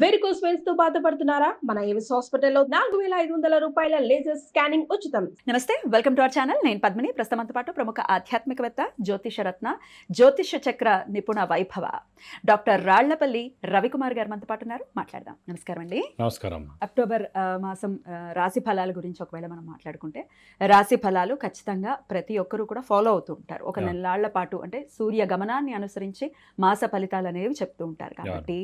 Varicose వెయిన్స్తో బాధపడుతున్నారా? మన Avis హాస్పిటల్లో నాలుగు వేల ఐదు వందల రూపాయల లేజర్ స్కానింగ్ ఉచితం. నమస్తే వెల్కమ్ టు అవర్ ఛానల్. నేను పద్మిని. ప్రస్తుతంతో పాటు ప్రముఖ ఆధ్యాత్మికవేత్త జ్యోతిష రత్న జ్యోతిష చక్ర నిపుణ వైభవ డాక్టర్ రాళ్ళపల్లి రవికుమార్ గారు మనతో పాటు ఉన్నారు. మాట్లాడదాం. నమస్కారం అండి. నమస్కారం. అక్టోబర్ మాసం రాశి ఫలాల గురించి ఒకవేళ మనం మాట్లాడుకుంటే రాశి ఫలాలు ఖచ్చితంగా ప్రతి ఒక్కరూ కూడా ఫాలో అవుతూ ఉంటారు. ఒక. నెలాళ్ళ పాటు అంటే సూర్య గమనాన్ని అనుసరించి మాస ఫలితాలు అనేవి చెప్తూ ఉంటారు కాబట్టి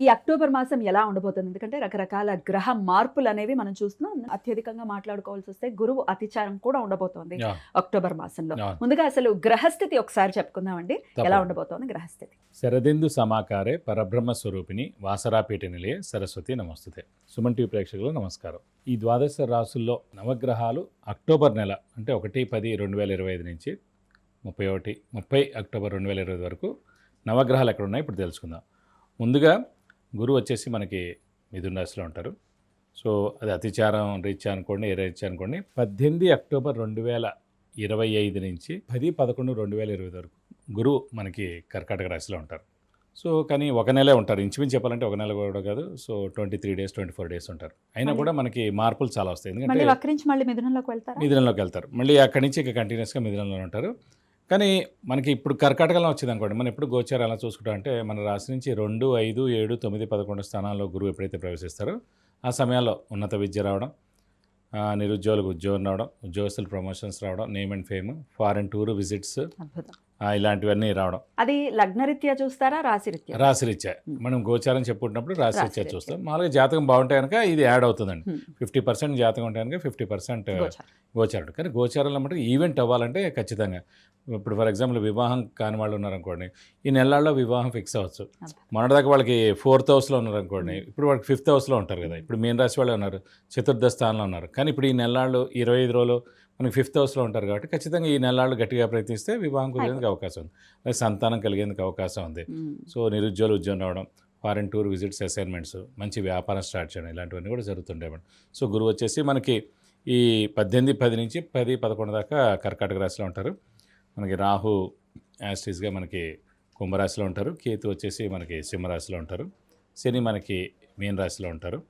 ఈ అక్టోబర్ మాసం ఎలా ఉండబోతుంది? ఎందుకంటే రకరకాల గ్రహ మార్పులు అనేవి మనం చూస్తున్నాం. అత్యధికంగా మాట్లాడుకోవాల్సి వస్తే గురువు అతిచారం కూడా ఉండబోతోంది అక్టోబర్ మాసంలో. ముందుగా అసలు గ్రహస్థితి ఒకసారి చెప్పుకుందామండి. ఎలా. ఉండబోతోంది గ్రహస్థితి? శరదిందు సమాకారే పరబ్రహ్మ స్వరూపిణి వాసరాపీఠ నిలయ సరస్వతి నమస్తుతే. సుమన్ టీవీ ప్రేక్షకులు నమస్కారం. ఈ ద్వాదశ రాసుల్లో నవగ్రహాలు అక్టోబర్ నెల అంటే ఒకటి పది రెండు వేల ఇరవై ఐదు నుంచి ముప్పై ఒకటి ముప్పై అక్టోబర్ రెండు వేల ఇరవై వరకు నవగ్రహాలు ఎక్కడ ఉన్నాయి ఇప్పుడు తెలుసుకుందాం. ముందుగా గురువు వచ్చేసి మనకి మిథున రాశిలో ఉంటారు. సో అది అతిచారం రీత్యా అనుకోండి ఏ రీత్యా అనుకోండి పద్దెనిమిది అక్టోబర్ రెండు వేల ఇరవై ఐదు నుంచి పది పదకొండు రెండు వేల ఇరవై వరకు గురువు మనకి కర్కాటక రాశిలో ఉంటారు. సో కానీ ఒక నెలే ఉంటారు. ఇంచుమించు చెప్పాలంటే ఒక నెల కూడా కాదు. So twenty three days twenty four days ఉంటారు. అయినా కూడా మనకి మార్పులు చాలా వస్తాయి. ఎందుకంటే మిథునంలోకి వెళ్తారా? మిథునంలోకి వెళ్తారు. మళ్ళీ అక్కడి నుంచి ఇక కంటిన్యూస్గా మిథునంలో ఉంటారు. కానీ మనకి ఇప్పుడు కర్కాటకలో వచ్చింది అనుకోండి మనం ఎప్పుడు గోచారం ఎలా చూసుకుంటాం అంటే మన రాశి నుంచి రెండు ఐదు ఏడు తొమ్మిది పదకొండు స్థానాల్లో గురువు ఎప్పుడైతే ప్రవేశిస్తారో ఆ సమయాల్లో ఉన్నత విద్య రావడం నిరుద్యోగులకు ఉద్యోగం రావడం ఉద్యోగస్తులు ప్రమోషన్స్ రావడం name and fame foreign tour visits ఇలాంటివన్నీ రావడం. అది లగ్నరీత్యా చూస్తారా రాశిరీత్యా? రాశిరీత్యా. మనం గోచారం చెప్పుకుంటున్నప్పుడు రాశిరీత్యా. చూస్తాం. మామూలుగా జాతకం బాగుంటే కనుక ఇది యాడ్ అవుతుందండి. ఫిఫ్టీ పర్సెంట్ జాతకం ఉంటే కనుక ఫిఫ్టీ పర్సెంట్ గోచారం. కానీ గోచారంలో మటుకు ఈవెంట్ అవ్వాలంటే ఖచ్చితంగా. ఇప్పుడు ఫర్ ఎగ్జాంపుల్ వివాహం కాని వాళ్ళు ఉన్నారనుకోండి ఈ నెలల్లో వివాహం ఫిక్స్ అవ్వచ్చు. మొన్నటిదాకా వాళ్ళకి ఫోర్త్ హౌస్లో ఉన్నారనుకోండి ఇప్పుడు వాళ్ళకి ఫిఫ్త్ హౌస్లో ఉంటారు కదా. ఇప్పుడు మీన రాశి వాళ్ళే ఉన్నారు చతుర్థ స్థానంలో ఉన్నారు. కానీ ఇప్పుడు ఈ నెలలు ఇరవై ఐదు రోజులు మనకి ఫిఫ్త్ హౌస్లో ఉంటారు కాబట్టి ఖచ్చితంగా ఈ నెలలు గట్టిగా ప్రయత్నిస్తే వివాహం కుదిరేందుకు అవకాశం ఉంది. అలాగే సంతానం కలిగేందుకు అవకాశం ఉంది. సో నిరుద్యోగులు ఉద్యోగం రావడం ఫారెన్ టూర్ విజిట్స్ అసైన్మెంట్స్ మంచి వ్యాపారం స్టార్ట్ చేయడం ఇలాంటివన్నీ కూడా జరుగుతుంటాయి మేడం. సో గురువు వచ్చేసి మనకి ఈ పద్దెనిమిది పది నుంచి పది పదకొండు దాకా కర్కాటక రాశిలో ఉంటారు. మనకి రాహు యాస్టీస్గా మనకి కుంభరాశిలో ఉంటారు. కేతు వచ్చేసి మనకి సింహరాశిలో ఉంటారు. శని మనకి మీన రాశిలో ఉంటారు.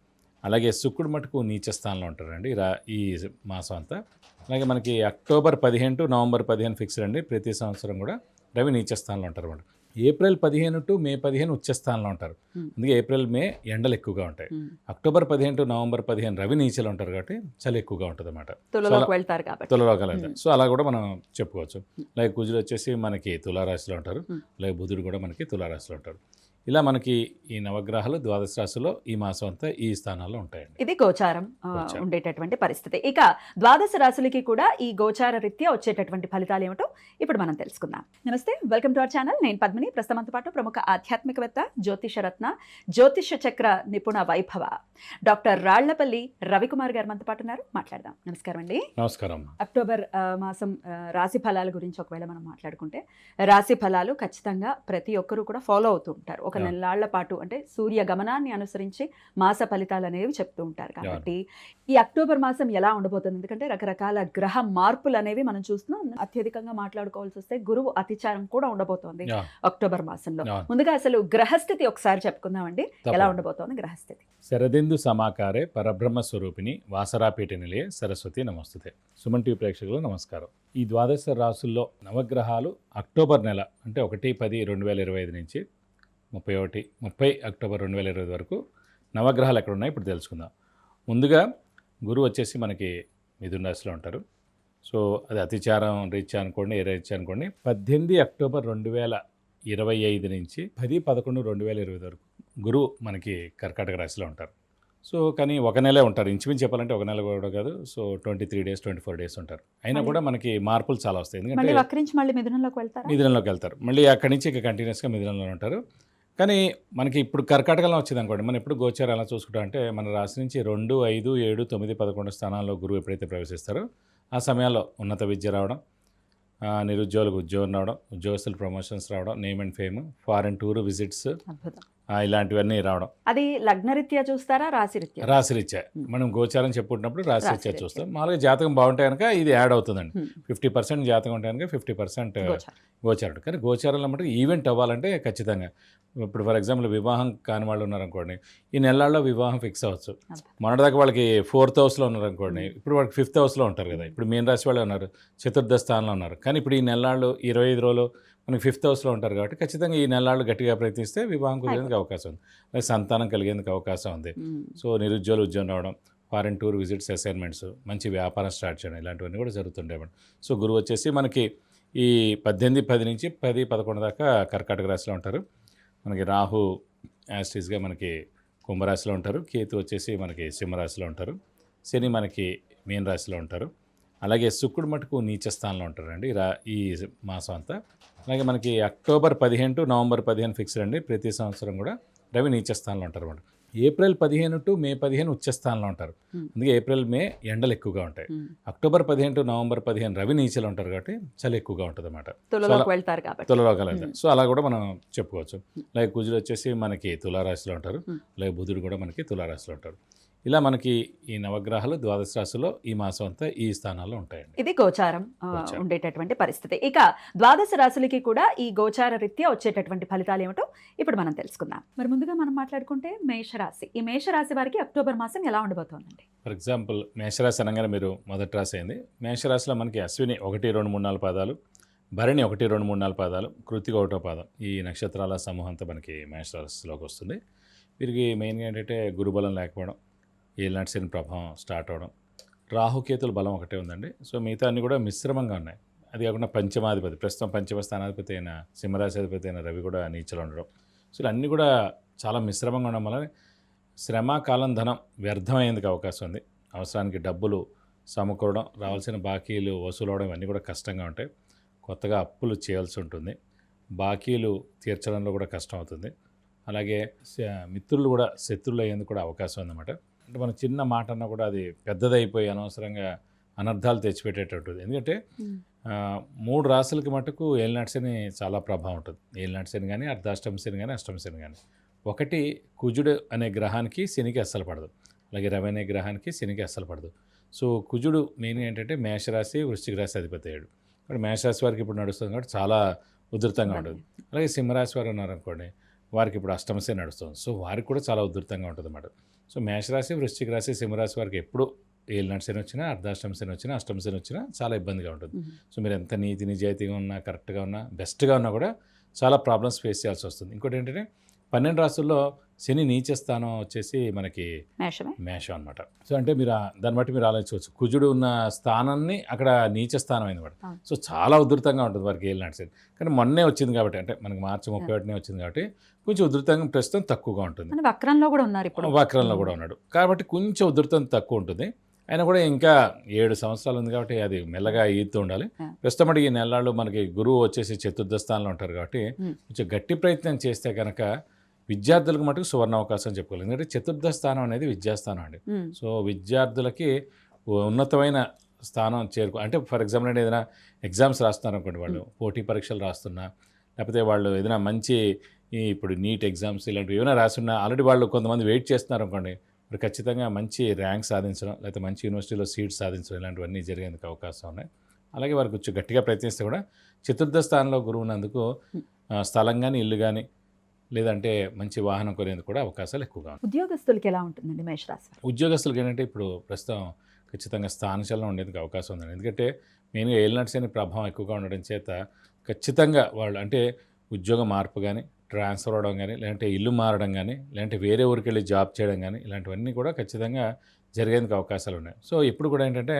అలాగే శుక్రుడు మటుకు నీచ స్థానంలో ఉంటారండి. రా ఈ మాసం అంతా అలాగే మనకి అక్టోబర్ పదిహేను టు నవంబర్ పదిహేను ఫిక్స్డ్ అండి. ప్రతి సంవత్సరం కూడా రవి నీచ స్థానంలో ఉంటారు అన్నమాట. ఏప్రిల్ పదిహేను టు మే పదిహేను ఉచ్చ స్థానంలో ఉంటారు. అందుకే ఏప్రిల్ మే ఎండలు ఎక్కువగా ఉంటాయి. అక్టోబర్ పదిహేను టు నవంబర్ పదిహేను రవి నీచలు ఉంటారు కాబట్టి చలి ఎక్కువగా ఉంటుంది అన్నమాట. తులలోకి వెళ్తారు. సో అలా కూడా మనం చెప్పుకోవచ్చు. అలాగే కుజుడు వచ్చేసి మనకి తులారాశిలో ఉంటారు. అలాగే బుధుడు కూడా మనకి తులారాశిలో ఉంటారు. ఇలా మనకి ఈ నవగ్రహాలు ద్వాదశ రాశిలో ఈ మాసం అంతా ఈ స్థానాల్లో ఉంటాయండి. ఇది గోచారం. ఉండేటటువంటి పరిస్థితి. ఇక ద్వాదశ రాశులకి కూడా ఈ గోచార రీత్యా వచ్చేటటువంటి ఫలితాలు ఏమిటో ఇప్పుడు మనం తెలుసుకుందాం. నమస్తే వెల్కమ్ టు అవర్ ఛానల్. నేను పద్మిని. ప్రస్తుతంతో పాటు ప్రముఖ ఆధ్యాత్మికవేత్త జ్యోతిష రత్న జ్యోతిష చక్ర నిపుణ వైభవ డాక్టర్ రాళ్ళపల్లి రవికుమార్ గారు మనతో పాటు ఉన్నారు. మాట్లాడదాం. నమస్కారం అండి. నమస్కారం. అక్టోబర్ మాసం రాశి ఫలాల గురించి ఒకవేళ మనం మాట్లాడుకుంటే రాశి ఫలాలు ఖచ్చితంగా ప్రతి ఒక్కరూ కూడా ఫాలో అవుతూ ఉంటారు. ఒక. నెలాళ్ళ పాటు అంటే సూర్య గమనాన్ని అనుసరించి మాస ఫలితాలు అనేవి చెప్తూ ఉంటారు కాబట్టి ఈ అక్టోబర్ మాసం ఎలా ఉండబోతుంది? ఎందుకంటే రకరకాల గ్రహ మార్పులు అనేవి మనం చూస్తున్నాం. అత్యధికంగా మాట్లాడుకోవాల్సి వస్తే గురువు అతిచారం కూడా ఉండబోతోంది అక్టోబర్ మాసంలో. ముందుగా అసలు గ్రహస్థితి ఒకసారి చెప్పుకుందామండి. ఎలా. ఉండబోతోంది గ్రహస్థితి? శరదిందు సమాకారే పరబ్రహ్మ స్వరూపిణి వాసరాపీఠ నిలయ సరస్వతి నమస్తుతే. సుమన్ టీవీ ప్రేక్షకులు నమస్కారం. ఈ ద్వాదశ రాసుల్లో నవగ్రహాలు అక్టోబర్ నెల అంటే ఒకటి పది రెండు వేల ఇరవై ఐదు నుంచి ముప్పై ఒకటి ముప్పై అక్టోబర్ రెండు వేల ఇరవై వరకు నవగ్రహాలు ఎక్కడ ఉన్నాయి ఇప్పుడు తెలుసుకుందాం. ముందుగా గురువు వచ్చేసి మనకి మిథున రాశిలో ఉంటారు. సో అది అతిచారం రీత్యా అనుకోండి ఏ రీత్యా అనుకోండి పద్దెనిమిది అక్టోబర్ రెండు వేల ఇరవై ఐదు నుంచి పది పదకొండు రెండు వేల ఇరవై వరకు గురువు మనకి కర్కాటక రాశిలో ఉంటారు. సో కానీ ఒక నెలే ఉంటారు. ఇంచుమించు చెప్పాలంటే ఒక నెల కూడా కాదు. So twenty three days twenty four days ఉంటారు. అయినా కూడా మనకి మార్పులు చాలా వస్తాయి. ఎందుకంటే మిథునంలోకి వెళ్తారా? మిథునంలోకి వెళ్తారు. మళ్ళీ అక్కడి నుంచి ఇక కంటిన్యూస్గా మిథునంలో ఉంటారు. కానీ మనకి ఇప్పుడు కర్కాటకలో వచ్చింది అనుకోండి మనం ఎప్పుడు గోచారం ఎలా చూసుకుంటాం అంటే మన రాశి నుంచి రెండు ఐదు ఏడు తొమ్మిది పదకొండు స్థానాల్లో గురువు ఎప్పుడైతే ప్రవేశిస్తారో ఆ సమయాల్లో ఉన్నత విద్య రావడం నిరుద్యోగులకు ఉద్యోగం రావడం ఉద్యోగస్తులు ప్రమోషన్స్ రావడం name and fame foreign tour visits ఇలాంటివన్నీ రావడం. అది లగ్నరీత్యా చూస్తారా రాశిరీత్యా? రాశిరీత్యా. మనం గోచారం చెప్పుకుంటున్నప్పుడు రాశిరీత్యా. చూస్తాం. మామూలుగా జాతకం బాగుంటే కనుక ఇది యాడ్ అవుతుందండి. ఫిఫ్టీ పర్సెంట్ జాతకం ఉంటే కనుక ఫిఫ్టీ పర్సెంట్ గోచారం. కానీ గోచారంలో మటుకు ఈవెంట్ అవ్వాలంటే ఖచ్చితంగా. ఇప్పుడు ఫర్ ఎగ్జాంపుల్ వివాహం కాని వాళ్ళు ఉన్నారనుకోండి ఈ నెలల్లో వివాహం ఫిక్స్ అవ్వచ్చు. మొన్నటిదాకా వాళ్ళకి ఫోర్త్ హౌస్లో ఉన్నారనుకోండి ఇప్పుడు వాళ్ళకి ఫిఫ్త్ హౌస్లో ఉంటారు కదా. ఇప్పుడు మీన రాశి వాళ్ళు ఉన్నారు చతుర్థ స్థానంలో ఉన్నారు. కానీ ఇప్పుడు ఈ నెలల్లో ఇరవై ఐదు రోజులు మనకి ఫిఫ్త్ హౌస్లో ఉంటారు కాబట్టి ఖచ్చితంగా ఈ నెలల్లో గట్టిగా ప్రయత్నిస్తే వివాహం కుదిరేందుకు అవకాశం ఉంది. సంతానం కలిగేందుకు అవకాశం ఉంది. ఉమ్. సో నిరుద్యోగులు ఉద్యోగం రావడం ఫారెన్ టూర్ విజిట్స్ అసైన్మెంట్స్ మంచి వ్యాపారం స్టార్ట్ చేయడం ఇలాంటివన్నీ కూడా జరుగుతుంటాయి మేడం సో గురువు వచ్చేసి మనకి ఈ పద్దెనిమిది పది నుంచి పది పదకొండు దాకా కర్కాటక రాశిలో ఉంటారు. మనకి రాహు యాస్టీస్గా మనకి కుంభరాశిలో ఉంటారు. కేతు వచ్చేసి మనకి సింహరాశిలో ఉంటారు. శని మనకి మీన రాశిలో ఉంటారు. అలాగే శుక్రుడు మటుకు నీచ స్థానంలో ఉంటారండి. రా ఈ మాసం అంతా. అలాగే మనకి అక్టోబర్ పదిహేను టు నవంబర్ పదిహేను ఫిక్స్డ్ అండి. ప్రతి సంవత్సరం కూడా రవి నీచ స్థానంలో ఉంటారు అన్నమాట. ఏప్రిల్ పదిహేను టు మే పదిహేను ఉచ్చ స్థానంలో ఉంటారు. అందుకే ఏప్రిల్ మే ఎండలు ఎక్కువగా ఉంటాయి. అక్టోబర్ పదిహేను టు నవంబర్ పదిహేను రవి నీచలు ఉంటారు కాబట్టి చలి ఎక్కువగా ఉంటుంది అన్నమాట. తులలోకి వెళ్తారు. సో అలా కూడా మనం చెప్పుకోవచ్చు. అలాగే కుజుడు వచ్చేసి మనకి తులారాశిలో ఉంటారు. అలాగే బుధుడు కూడా మనకి తులారాశిలో ఉంటారు. ఇలా మనకి ఈ నవగ్రహాలు ద్వాదశ రాశిలో ఈ మాసం అంతా ఈ స్థానాల్లో ఉంటాయండి. ఇది గోచారం. ఉండేటటువంటి పరిస్థితి. ఇక ద్వాదశ రాశులకి కూడా ఈ గోచార రీత్యా వచ్చేటటువంటి ఫలితాలు ఏమిటో ఇప్పుడు మనం తెలుసుకుందాం. మరి ముందుగా మనం మాట్లాడుకుంటే మేషరాశి. ఈ మేషరాశి వారికి అక్టోబర్ మాసం ఎలా ఉండబోతోందండి? ఫర్ ఎగ్జాంపుల్ మేషరాశి అనగానే మీరు మొదటి రాశి అయింది. మేషరాశిలో మనకి అశ్విని ఒకటి రెండు మూడు నాలుగు పాదాలు భరణి ఒకటి రెండు మూడు నాలుగు పాదాలు కృతిక ఒకటో పాదం. ఈ నక్షత్రాల సమూహంతో మనకి మేషరాశిలోకి వస్తుంది. వీరికి మెయిన్గా ఏంటంటే గురుబలం లేకపోవడం ఏలినాటి శని ప్రభావం స్టార్ట్ అవడం. రాహుకేతుల బలం ఒకటే ఉందండి. సో మిగతా అన్ని కూడా మిశ్రమంగా ఉన్నాయి. అది కాకుండా పంచమాధిపతి ప్రస్తుతం పంచమ స్థానాధిపతి అయిన సింహరాశి అధిపతి అయిన రవి కూడా నీచలు ఉండడం. సో ఇవన్నీ అన్నీ కూడా చాలా మిశ్రమంగా ఉండడం వల్ల శ్రమ కాలం ధనం వ్యర్థమయ్యేందుకు అవకాశం ఉంది. అవసరానికి డబ్బులు సమకూరడం రావాల్సిన బాకీలు వసూలు అవడం ఇవన్నీ కూడా కష్టంగా ఉంటాయి. కొత్తగా అప్పులు చేయాల్సి ఉంటుంది. బాకీలు తీర్చడంలో కూడా కష్టం అవుతుంది. అలాగే మిత్రులు కూడా శత్రువులు అయ్యేందుకు కూడా అవకాశం ఉందన్నమాట. అంటే మనం చిన్న మాట అన్నా కూడా అది పెద్దదైపోయి అనవసరంగా అనర్థాలు తెచ్చిపెట్టేటట్టుంది ఎందుకంటే మూడు రాసులకి మటుకు ఏలినాటి చాలా ప్రభావం ఉంటుంది. ఏలినాటి శని కానీ అర్ధాష్టమ శని కానీ అష్టమ శని కానీ ఒకటి కుజుడు అనే గ్రహానికి శనికి అస్సలు పడదు. అలాగే రవి అనే గ్రహానికి శనికి అస్సలు పడదు. సో కుజుడు మెయిన్ ఏంటంటే మేషరాశి వృశ్చిక రాశి అధిపతి అయ్యాడు. కాబట్టి మేషరాశి వారికి ఇప్పుడు నడుస్తుంది కాబట్టి చాలా ఉధృతంగా ఉంటుంది. అలాగే సింహరాశి వారు ఉన్నారనుకోండి వారికి ఇప్పుడు అష్టమశే నడుస్తుంది. సో వారికి కూడా చాలా ఉధృతంగా ఉంటుంది అన్నమాట సో మేషరాశి వృశ్చిక రాశి సింహరాశి వారికి ఎప్పుడు ఏలినాటి శని వచ్చినా అర్ధాష్టమ శని వచ్చినా అష్టమ శని వచ్చినా చాలా ఇబ్బందిగా ఉంటుంది. సో మీరు ఎంత నీతి నిజాయితీగా ఉన్నా కరెక్ట్గా ఉన్నా బెస్ట్గా ఉన్నా కూడా చాలా ప్రాబ్లమ్స్ ఫేస్ చేయాల్సి వస్తుంది ఇంకోటి ఏంటంటే పన్నెండు రాసుల్లో శని నీచ స్థానం వచ్చేసి మనకి మేషం అనమాట సో అంటే మీరు దాన్ని బట్టి మీరు ఆలోచించవచ్చు. కుజుడు ఉన్న స్థానాన్ని అక్కడ నీచ స్థానం అయింది. సో చాలా ఉధృతంగా ఉంటుంది వారికి ఏలినాటి శని కానీ మొన్నే వచ్చింది కాబట్టి అంటే మనకి మార్చి ముప్పై ఒకటినే వచ్చింది కాబట్టి కొంచెం ఉధృతంగా ప్రస్తుతం తక్కువగా ఉంటుంది. వక్రంలో కూడా ఉన్నారు ఇప్పుడు. వక్రంలో కూడా ఉన్నాడు. కాబట్టి కొంచెం ఉధృతం తక్కువ ఉంటుంది. అయినా కూడా ఇంకా ఏడు సంవత్సరాలు ఉంది కాబట్టి అది మెల్లగా ఈదుతూ ఉండాలి. ప్రస్తుతం ఈ నెలలు మనకి గురువు వచ్చేసి చతుర్థ స్థానంలో ఉంటారు కాబట్టి. కొంచెం గట్టి ప్రయత్నం చేస్తే కనుక విద్యార్థులకు మటుకు సువర్ణ అవకాశం చెప్పుకోవాలి. ఎందుకంటే చతుర్థ స్థానం అనేది విద్యాస్థానం అండి. సో విద్యార్థులకి ఉన్నతమైన స్థానం చేరుకో అంటే ఫర్ ఎగ్జాంపుల్ అంటే ఏదైనా ఎగ్జామ్స్ రాస్తున్నారు అనుకోండి వాళ్ళు పోటీ పరీక్షలు రాస్తున్నా లేకపోతే వాళ్ళు ఏదైనా మంచి ఇప్పుడు నీట్ ఎగ్జామ్స్ ఇలాంటివి ఏమైనా రాస్తున్నా ఆల్రెడీ వాళ్ళు కొంతమంది వెయిట్ చేస్తున్నారు అనుకోండి ఇప్పుడు ఖచ్చితంగా మంచి ర్యాంక్ సాధించడం లేకపోతే మంచి యూనివర్సిటీలో సీట్ సాధించడం ఇలాంటివన్నీ జరిగేందుకు అవకాశం ఉన్నాయి. అలాగే వారికి కొంచెం గట్టిగా ప్రయత్నిస్తే కూడా చతుర్థ స్థానంలో గురువు ఉన్నందుకు ఆ, స్థలం కానీ ఇల్లు కానీ లేదంటే మంచి వాహనం కొనేందుకు కూడా అవకాశాలు ఎక్కువగా ఉన్నాయి ఉద్యోగస్తులకి ఎలా ఉంటుందండి మేషరాశి? ఉద్యోగస్తులకి ఏంటంటే ఇప్పుడు ప్రస్తుతం ఖచ్చితంగా స్థానచలనం ఉండేందుకు అవకాశం ఉందండి ఎందుకంటే మెయిన్గా ఏలినట్స్ అనే ప్రభావం ఎక్కువగా ఉండడం చేత ఖచ్చితంగా వాళ్ళు అంటే ఉద్యోగ మార్పు కానీ ట్రాన్స్ఫర్ అవడం కానీ లేదంటే ఇల్లు మారడం కానీ లేదంటే వేరే ఊరికి వెళ్ళి జాబ్ చేయడం కానీ ఇలాంటివన్నీ కూడా ఖచ్చితంగా జరిగేందుకు అవకాశాలు ఉన్నాయి సో ఇప్పుడు కూడా ఏంటంటే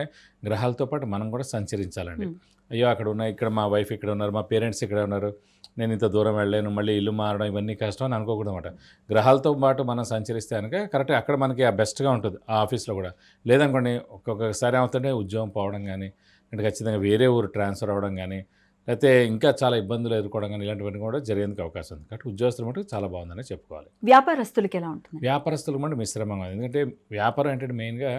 గ్రహాలతో పాటు మనం కూడా సంచరించాలండి. అయ్యో అక్కడ ఉన్నాయి ఇక్కడ మా వైఫ్ ఇక్కడ ఉన్నారు మా పేరెంట్స్ ఇక్కడ ఉన్నారు నేను ఇంత దూరం వెళ్ళలేను మళ్ళీ ఇల్లు మారడం ఇవన్నీ కష్టం అని అనుకోకూడదు అనమాట గ్రహాలతో పాటు మనం సంచరిస్తే కనుక కరెక్ట్గా అక్కడ మనకి ఆ బెస్ట్గా ఉంటుంది ఆ ఆఫీస్లో కూడా. లేదనుకోండి ఒక్కొక్కసారి ఏమవుతుంటే ఉద్యోగం పోవడం కానీ అంటే ఖచ్చితంగా వేరే ఊరు ట్రాన్స్ఫర్ అవ్వడం కానీ లేకపోతే ఇంకా చాలా ఇబ్బందులు ఎదుర్కోవడం కానీ ఇలాంటివన్నీ కూడా జరిగేందుకు అవకాశం ఉంది. కాబట్టి ఉద్యోగస్తులు మటుకు చాలా బాగుందని చెప్పుకోవాలి. వ్యాపారస్తులకి ఎలా ఉంటుంది? వ్యాపారస్తులు మటు మిశ్రమంగా ఉంది. ఎందుకంటే వ్యాపారం ఏంటంటే మెయిన్గా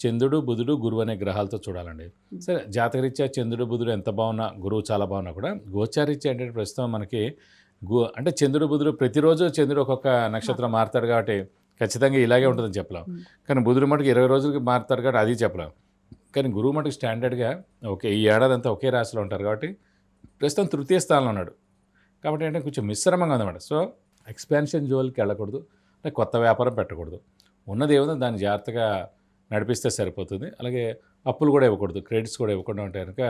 చంద్రుడు బుధుడు గురువు అనే గ్రహాలతో చూడాలండి. సరే జాతకరీత్యా చంద్రుడు బుధుడు ఎంత బాగున్నా గురువు చాలా బాగున్నా కూడా గోచారీత్యా ఏంటంటే ప్రస్తుతం మనకి గు అంటే చంద్రుడు బుధుడు ప్రతిరోజు చంద్రుడు ఒక్కొక్క నక్షత్రం మారుతాడు కాబట్టి ఖచ్చితంగా ఇలాగే ఉంటుందని చెప్పలేం. కానీ బుధుడు మటుకు ఇరవై రోజులకి మారుతాడు కాబట్టి అది చెప్పలేం. కానీ గురువు మటుకు స్టాండర్డ్గా ఓకే ఈ ఏడాది అంతా ఒకే రాశిలో ఉంటారు కాబట్టి ప్రస్తుతం తృతీయ స్థానంలో ఉన్నాడు. కాబట్టి అంటే కొంచెం మిశ్రమంగా ఉందన్నమాట. సో ఎక్స్పాన్షన్ జోలికి వెళ్ళకూడదు అంటే కొత్త వ్యాపారం పెట్టకూడదు. ఉన్నది ఏముందో దాన్ని జాగ్రత్తగా నడిపిస్తే సరిపోతుంది. అలాగే అప్పులు కూడా ఇవ్వకూడదు. క్రెడిట్స్ కూడా ఇవ్వకుండా ఉంటే కనుక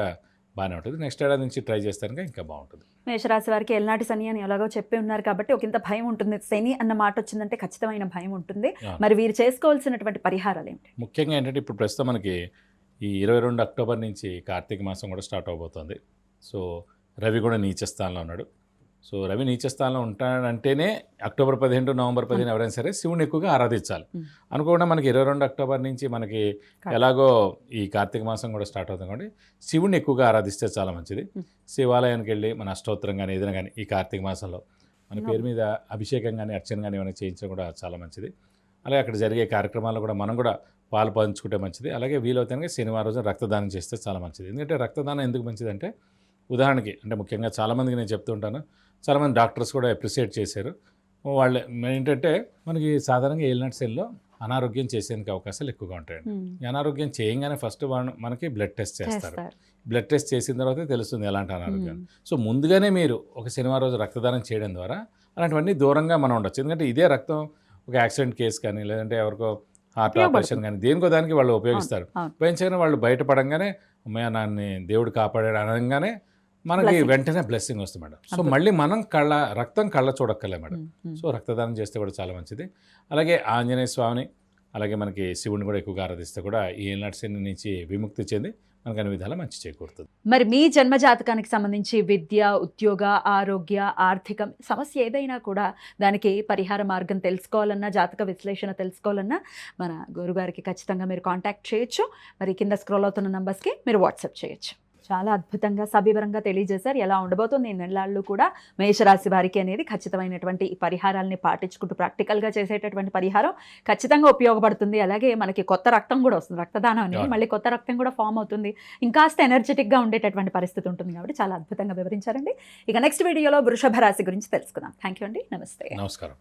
బాగానే ఉంటుంది. నెక్స్ట్ ఏడాది నుంచి ట్రై చేస్తే కనుక ఇంకా బాగుంటుంది. మేషరాశి వారికి ఎల్నాటి శని అని ఎలాగో చెప్పి ఉన్నారు కాబట్టి ఒక ఇంత భయం ఉంటుంది. శని అన్న మాట వచ్చిందంటే ఖచ్చితమైన భయం ఉంటుంది. మరి వీరు చేసుకోవాల్సినటువంటి పరిహారాలు ఏమిటి ముఖ్యంగా ఏంటంటే ఇప్పుడు ప్రస్తుతం మనకి ఈ ఇరవై రెండు అక్టోబర్ నుంచి కార్తీక మాసం కూడా స్టార్ట్ అవబోతుంది. సో రవి కూడా నీచ స్థానంలో ఉన్నాడు. సో రవి నీచ స్థానంలో ఉంటాడంటేనే అక్టోబర్ పదిహేను నవంబర్ పదిహేను ఎవరైనా సరే శివుని ఎక్కువగా ఆరాధించాలి. Hmm. అనుకోకుండా మనకి ఇరవై రెండు అక్టోబర్ నుంచి మనకి ఎలాగో ఈ కార్తీక మాసం కూడా స్టార్ట్ అవుతుంది కాబట్టి శివుని ఎక్కువగా ఆరాధిస్తే చాలా మంచిది. Hmm. శివాలయానికి వెళ్ళి మన అష్టోత్తరం కానీ ఏదైనా కానీ ఈ కార్తీక మాసంలో మన. పేరు మీద అభిషేకం కానీ అర్చన కానీ ఏమైనా చేయించడం కూడా చాలా మంచిది. అలాగే అక్కడ జరిగే కార్యక్రమాల్లో కూడా మనం కూడా పాలు పంచుకుంటే మంచిది. అలాగే వీలైతే కనుక శనివారం రోజున రక్తదానం చేస్తే చాలా మంచిది. ఎందుకంటే రక్తదానం ఎందుకు మంచిదంటే ఉదాహరణకి అంటే ముఖ్యంగా చాలామందికి నేను చెప్తూ ఉంటాను. చాలామంది డాక్టర్స్ కూడా అప్రిషియేట్ చేశారు. వాళ్ళు ఏంటంటే మనకి సాధారణంగా ఏలినట్ సెల్లో అనారోగ్యం చేసేందుకు అవకాశాలు ఎక్కువగా ఉంటాయండి. అనారోగ్యం చేయంగానే ఫస్ట్ మనకి బ్లడ్ టెస్ట్ చేస్తారు. బ్లడ్ టెస్ట్ చేసిన తర్వాత తెలుస్తుంది ఎలాంటి అనారోగ్యం. సో ముందుగానే మీరు ఒక శనివారం రోజు రక్తదానం చేయడం ద్వారా అలాంటివన్నీ దూరంగా మనం ఉండొచ్చు. ఎందుకంటే ఇదే రక్తం ఒక యాక్సిడెంట్ కేసు కానీ లేదంటే ఎవరికో హార్ట్. ఆపరేషన్ కానీ దేనికో దానికి వాళ్ళు ఉపయోగిస్తారు. ఉపయోగించగానే వాళ్ళు బయటపడంగానే అమ్మయ్య నాన్ని దేవుడు కాపాడాడు అనగానే మనకి. వెంటనే బ్లెస్సింగ్ వస్తుంది మేడం సో. మళ్ళీ మనం కళ్ళ రక్తం కళ్ళ చూడక్కర్లే మేడం. సో రక్తదానం చేస్తే కూడా చాలా మంచిది అలాగే ఆంజనేయ స్వామిని అలాగే మనకి శివుని కూడా ఎక్కువగా ఆరాధిస్తే కూడా ఈ ఏనాటి శని నుంచి విముక్తి చెంది మనకు అన్ని విధాలా మంచి చేకూరుతుంది మరి మీ జన్మ జాతకానికి సంబంధించి విద్య ఉద్యోగ ఆరోగ్య ఆర్థికం సమస్య ఏదైనా కూడా దానికి పరిహార మార్గం తెలుసుకోవాలన్నా జాతక విశ్లేషణ తెలుసుకోవాలన్నా మన గురుగారికి ఖచ్చితంగా మీరు కాంటాక్ట్ చేయొచ్చు మరి కింద స్క్రోల్ అవుతున్న నంబర్స్కి మీరు వాట్సాప్ చేయొచ్చు చాలా అద్భుతంగా సవివరంగా తెలియజేశారు. ఎలా ఉండబోతుంది ఈ నెలలు కూడా మేషరాశి వారికి అనేది ఖచ్చితమైనటువంటి ఈ పరిహారాలని పాటించుకుంటూ ప్రాక్టికల్గా చేసేటటువంటి పరిహారం ఖచ్చితంగా ఉపయోగపడుతుంది. అలాగే మనకి కొత్త రక్తం కూడా వస్తుంది. రక్తదానం అనేది. మళ్ళీ కొత్త రక్తం కూడా ఫామ్ అవుతుంది. ఇంకాస్త ఎనర్జెటిక్గా ఉండేటటువంటి పరిస్థితి ఉంటుంది కాబట్టి చాలా అద్భుతంగా వివరించారండి. ఇక నెక్స్ట్ వీడియోలో వృషభ రాశి గురించి తెలుసుకుందాం. థ్యాంక్ యూ అండి. నమస్తే. నమస్కారం.